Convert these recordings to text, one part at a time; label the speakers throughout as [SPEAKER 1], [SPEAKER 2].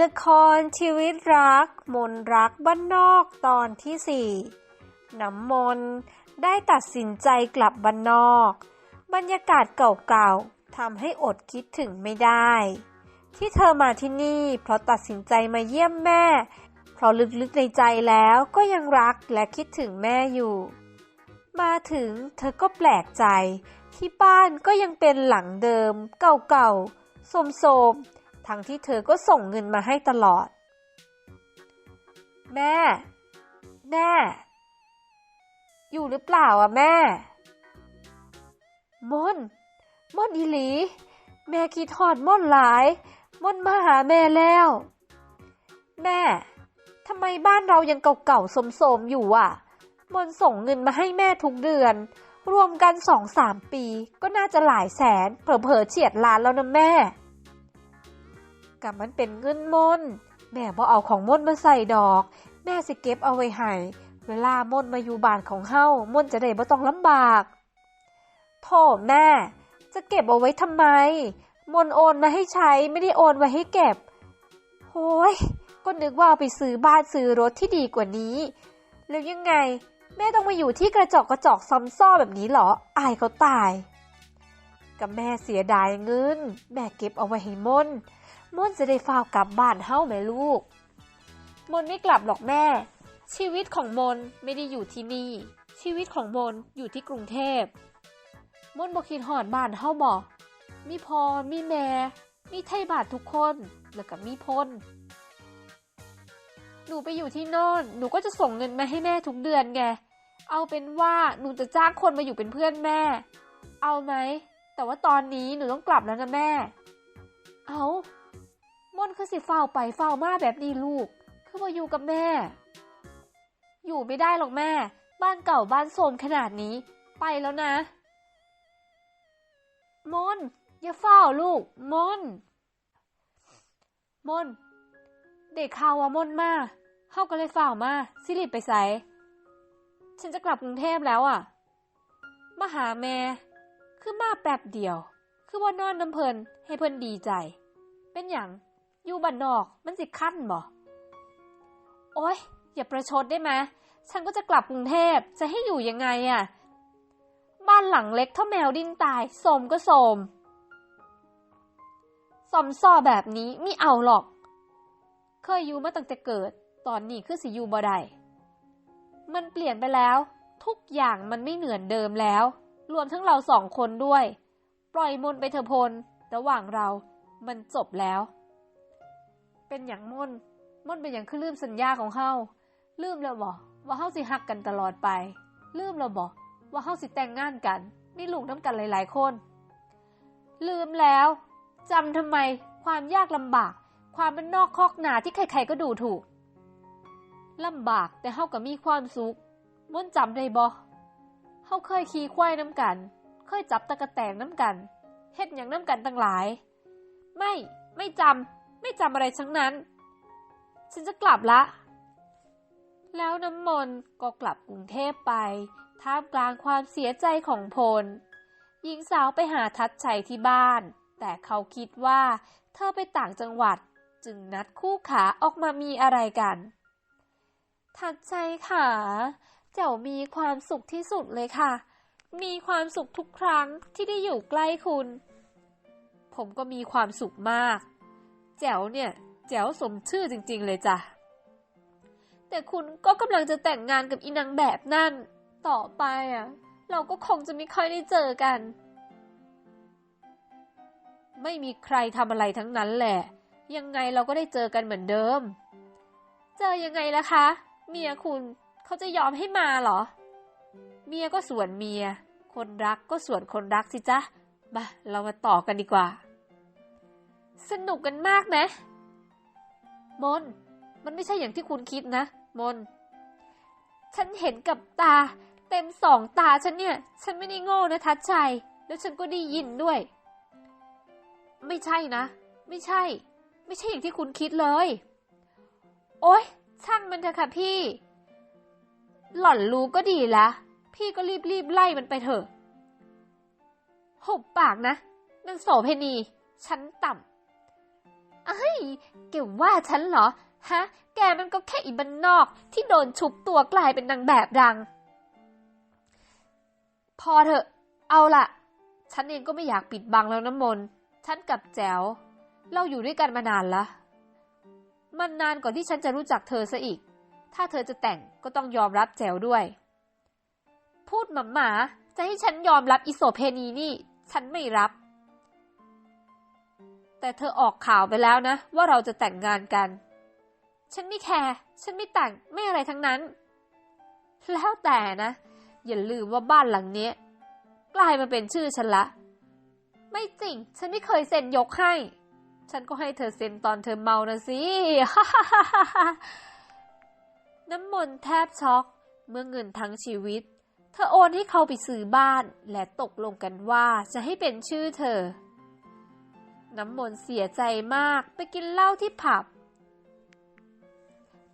[SPEAKER 1] ละครชีวิตรัก มนรักบ้านนอกตอนที่สี่น้ำมนได้ตัดสินใจกลับบ้านนอก บรรยากาศเก่าๆทำให้อดคิดถึงไม่ได้ ที่เธอมาที่นี่เพราะตัดสินใจมาเยี่ยมแม่ เพราะลึกๆในใจแล้วก็ยังรักและคิดถึงแม่อยู่ มาถึงเธอก็แปลกใจ ที่บ้านก็ยังเป็นหลังเดิม เก่าๆโสมๆ ทั้งที่เธอก็ส่งเงินมาให้ตลอด แม่ แม่ อยู่หรือเปล่าอะแม่มนมนอีหลี แม่คิดทอดมนหลายมนมาหาแม่แล้ว แม่ทำไมบ้านเรายังเก่าๆโสมๆอยู่อะมนส่งเงินมาให้แม่ทุกเดือน รวมกันสองสามปีก็น่าจะหลายแสน เผลอๆเฉียดล้านแล้วนะแม่ กับมันเป็นเงินมนแม่บ่เอาของมนมาใส่ดอก แม่สิเก็บเอาไว้ให้เวลามนมาอยู่บ้านของเฮามนจะได้บ่ต้องลำบากโธ่แม่ จะเก็บเอาไว้ทำไม มนโอนมาให้ใช้ไม่ได้โอนไว้ให้เก็บโอ้ยก็นึกว่าเอาไปซื้อบ้านซื้อรถที่ดีกว่านี้ แล้วยังไง แม่ต้องมาอยู่ที่กระจอกกระจอกซ้ำซ้อแบบนี้เหรอ อายเขาตายกับแม่เสียดายเงิน แม่เก็บเอาไว้ให้มน มนจะได้ฝ้าวกลับบ้านเฮ้าแม่ลูก มนไม่กลับหรอกแม่ ชีวิตของมนไม่ได้อยู่ที่นี่ ชีวิตของมนอยู่ที่กรุงเทพ มนบอกคิดหอดบ้านเฮ้าบอกมีพอมีแม่ มีไทยบาททุกคน แล้วก็มีพลหนูไปอยู่ที่โน่น หนูก็จะส่งเงินมาให้แม่ทุกเดือนไง เอาเป็นว่าหนูจะจ้างคนมาอยู่เป็นเพื่อนแม่ เอาไหม แต่ว่าตอนนี้หนูต้องกลับแล้วนะแม่ เอา มนคือสิเฝ้าไปเฝ้ามาแบบนี้ลูก คือมาอยู่กับแม่ อยู่ไม่ได้หรอกแม่ บ้านเก่าบ้านโซมขนาดนี้ ไปแล้วนะ มนอย่าเฝ้าลูก มน มน เด็กข่าวว่ามนมาเข้าก็เลยเฝ้ามาสิริไปใส่ฉันจะกลับกรุงเทพแล้วอะมาหาแม่คือมาแป๊บเดียว คือว่านอนน้ำเพลินให้เพลินดีใจ เป็นอย่าง อยู่บ้านนอก มันสิขั้นบ่โอ๊ยอย่าประชดได้ไหมฉันก็จะกลับกรุงเทพจะให้อยู่ยังไงอะบ้านหลังเล็กเท่าแมวดิ้นตายโสมก็โสมสมซอแบบนี้ไม่เอาหรอก เคยอยู่มาตั้งแต่เกิด ตอนนี้คือสิอยู่บ่ได้มันเปลี่ยนไปแล้ว ทุกอย่างมันไม่เหมือนเดิมแล้ว รวมทั้งเราสองคนด้วย ปล่อยมนไปเถอะพล ระหว่างเรา มันจบแล้ว เป็นอย่างมนมนเป็นอย่างคือลืมสัญญาของเฮาลืมแล้วบ่ว่าเฮาสิฮักกันตลอดไป ลืมแล้วบ่ว่าเฮาสิแต่งงานกัน มีลูกน้ำกันหลาย ๆ คน ลืมแล้วจำทำไมความยากลำบาก ความเป็นนอกคอกหนาที่ใครๆก็ดูถูกลำบากแต่เฮาก็มีความสุขมนจำได้บ่เฮาเคยขี่ควายน้ำกัน เคยจับตะกะแตนน้ำกันเฮ็ดอย่างน้ำกันตั้งหลาย ไม่ไม่จำ ไม่จำอะไรทั้งนั้น ฉันจะกลับละ แล้วน้ำมนต์ก็กลับกรุงเทพไป ท่ามกลางความเสียใจของพล หญิงสาวไปหาทัดชัยที่บ้าน แต่เขาคิดว่า เธอไปต่างจังหวัด จึงนัดคู่ขาออกมามีอะไรกัน ทัดชัยค่ะเจ้ามีความสุขที่สุดเลยค่ะ มีความสุขทุกครั้งที่ได้อยู่ใกล้คุณ ผมก็มีความสุขมาก แจ๋วเนี่ย แจ๋วสมชื่อจริง ๆ เลยจ้ะ แต่คุณก็กำลังจะแต่งงานกับอีนางแบบนั่น ต่อไปอะ เราก็คงจะไม่ค่อยได้เจอกัน ไม่มีใครทำอะไรทั้งนั้นแหละ ยังไงเราก็ได้เจอกันเหมือนเดิม เจอยังไงล่ะคะ เมียคุณเขาจะยอมให้มาเหรอ เมียก็ส่วนเมีย คนรักก็ส่วนคนรักสิจ๊ะมาเรามาต่อกันดีกว่า สนุกกันมากไหมมน มันไม่ใช่อย่างที่คุณคิดนะ มน ฉันเห็นกับตา เต็มสองตาฉันเนี่ย ฉันไม่ได้โง่นะทัดชัย แล้วฉันก็ได้ยินด้วย ไม่ใช่นะ ไม่ใช่ ไม่ใช่อย่างที่คุณคิดเลย โอ๊ย ช่างมันเถอะค่ะพี่ หล่อนรู้ก็ดีละ พี่ก็รีบๆไล่มันไปเถอะหุบปากนะนางโสเพณีชั้นต่ำ เอ้ยแกว่าฉันเหรอ ฮะ แกมันก็แค่อีบันนอกที่โดนชุบตัวกลายเป็นนางแบบดัง พอเถอะ เอาล่ะฉันเองก็ไม่อยากปิดบังแล้วน้ำมนต์ฉันกับแจ๋ว เราอยู่ด้วยกันมานานละมันนานกว่าที่ฉันจะรู้จักเธอซะอีก ถ้าเธอจะแต่งก็ต้องยอมรับแจ๋วด้วย พูดหมาหมาจะให้ฉันยอมรับอิโสเพนีนี่ ฉันไม่รับ แต่เธอออกข่าวไปแล้วนะ ว่าเราจะแต่งงานกัน ฉันไม่แคร์ ฉันไม่แต่ง ไม่อะไรทั้งนั้น แล้วแต่นะ อย่าลืมว่าบ้านหลังนี้กลายมาเป็นชื่อฉันละ ไม่จริง ฉันไม่เคยเซ็นยกให้ ฉันก็ให้เธอเซ็นตอนเธอเมานะสิ น้ำมนต์แทบช็อก เมื่อเงินทั้งชีวิต เธอโอนให้เขาไปซื้อบ้าน และตกลงกันว่าจะให้เป็นชื่อเธอ น้ำมนต์เสียใจมากไปกินเหล้าที่ผับ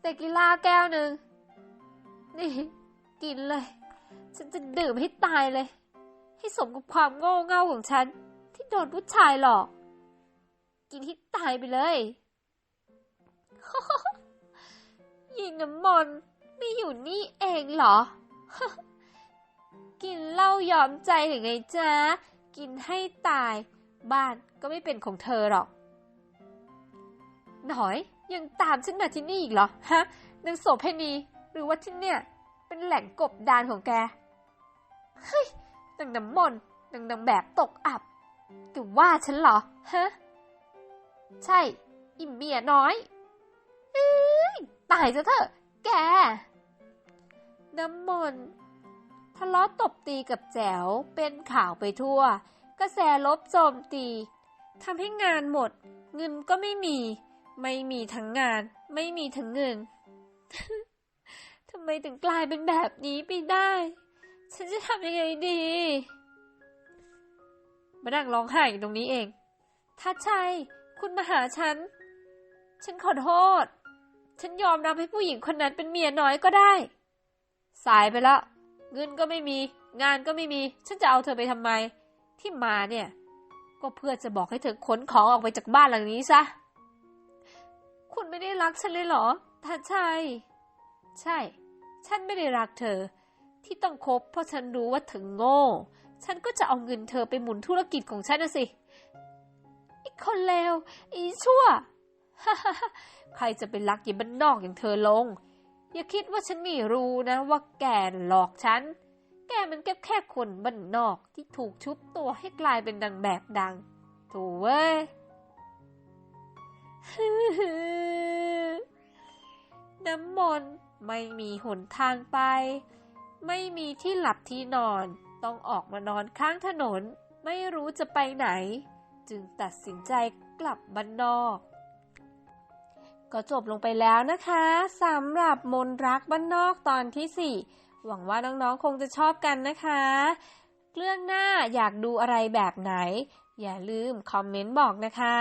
[SPEAKER 1] แต่กีฬาแก้วหนึ่งนี่กินเลย ฉันจะดื่มให้ตายเลย ให้สมกับความโง่เง่าของฉัน ที่โดนผู้ชายหลอก กินให้ตายไปเลยยิงน้ำมนต์ไม่อยู่นี่เองเหรอ กินเหล้ายอมใจหรือไงจ๊ะ กินให้ตาย บ้านก็ไม่เป็นของเธอหรอก หน่อยยังตามฉันมาที่นี่อีกเหรอ ฮะนางโสเพณีหรือว่าที่เนี่ย เป็นแหล่งกบดานของแก เฮ้ยนางน้ำมนต์นางนางแบบตกอับแกว่าฉันเหรอ ฮะ ใช่ อิมเมียน้อยเอ้ยตายซะเถอะ แก น้ำมนต์ทะเลาะตบตีกับแจ๋วเป็นข่าวไปทั่ว กระแสลบโจมตีทำให้งานหมด เงินก็ไม่มี ไม่มีทั้งงาน ไม่มีทั้งเงินทำไมถึงกลายเป็นแบบนี้ไปได้ ฉันจะทำยังไงดี มานั่งร้องไห้อยู่ตรงนี้เองถ้าใช่คุณมาหาฉัน ฉันขอโทษ ฉันยอมรับให้ผู้หญิงคนนั้นเป็นเมียน้อยก็ได้ สายไปแล้วเงินก็ไม่มี งานก็ไม่มี ฉันจะเอาเธอไปทำไม ที่มาเนี่ย ก็เพื่อจะบอกให้เธอขนของออกไปจากบ้านหลังนี้ซะ คุณไม่ได้รักฉันเลยเหรอท่านชัย ใช่ ฉันไม่ได้รักเธอ ที่ต้องคบเพราะฉันรู้ว่าเธอโง่ ฉันก็จะเอาเงินเธอไปหมุนธุรกิจของฉันนะสิอีคนเลวอีชั่ว ใครจะไปรักยิบ้านนอกอย่างเธอลง อย่าคิดว่าฉันไม่รู้นะว่าแกหลอกฉัน แกมันแค่แค่คนบ้านนอกที่ถูกชุบตัวให้กลายเป็นดังแบบดังถูเว้ยน้ำมนต์ไม่มีหนทางไป ไม่มีที่หลับที่นอน ต้องออกมานอนข้างถนน ไม่รู้จะไปไหน จึงตัดสินใจกลับบ้านนอก ก็จบลงไปแล้วนะคะสำหรับมนรักบ้านนอกตอนที่ 4 หวังว่าน้องๆคงจะชอบกันนะคะ เรื่องหน้าอยากดูอะไรแบบไหน อย่าลืมคอมเมนต์บอกนะคะ